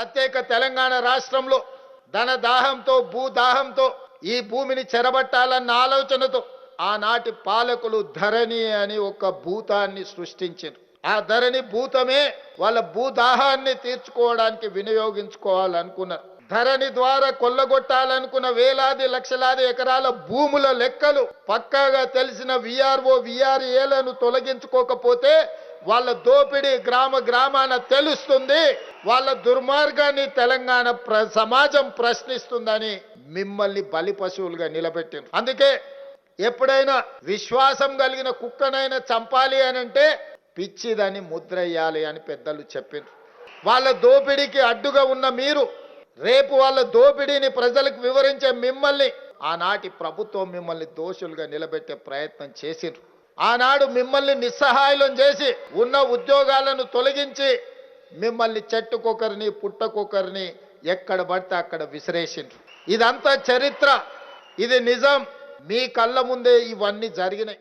ప్రత్యేక తెలంగాణ రాష్ట్రంలో ధన దాహంతో భూదాహంతో ఈ భూమిని చెరబట్టాలన్న ఆలోచనతో ఆనాటి పాలకులు ధరణి అని ఒక భూతాన్ని సృష్టించారు. ఆ ధరణి భూతమే వాళ్ళ భూదాహాన్ని తీర్చుకోవడానికి వినియోగించుకోవాలనుకున్నారు. ధరణి ద్వారా కొల్లగొట్టాలనుకున్న వేలాది లక్షలాది ఎకరాల భూముల లెక్కలు పక్కాగా తెలిసిన విఆర్ఓ విఆర్ఏలను తొలగించుకోకపోతే వాళ్ళ దోపిడీ గ్రామ గ్రామాన తెలుస్తుంది. వాళ్ళ దుర్మార్గాన్ని తెలంగాణ ప్ర సమాజం ప్రశ్నిస్తుందని మిమ్మల్ని బలి పశువులుగా నిలబెట్టిండ్రు. అందుకే ఎప్పుడైనా విశ్వాసం కలిగిన కుక్కనైనా చంపాలి అని అంటే పిచ్చిదని ముద్రయ్యాలి అని పెద్దలు చెప్పారు వాళ్ళ దోపిడీకి అడ్డుగా ఉన్న మీరు రేపు వాళ్ళ దోపిడీని ప్రజలకు వివరించే మిమ్మల్ని ఆనాటి ప్రభుత్వం మిమ్మల్ని దోషులుగా నిలబెట్టే ప్రయత్నం చేసిండ్రు. ఆనాడు మిమ్మల్ని నిస్సహాయం చేసి ఉన్న ఉద్యోగాలను తొలగించి మిమ్మల్ని చెట్టుకొకరిని పుట్టకొకరిని ఎక్కడ పడితే అక్కడ విసిరేసిండ్రు. ఇదంతా చరిత్ర. ఇది నిజం. మీ కళ్ళ ముందే ఇవన్నీ జరిగినాయి.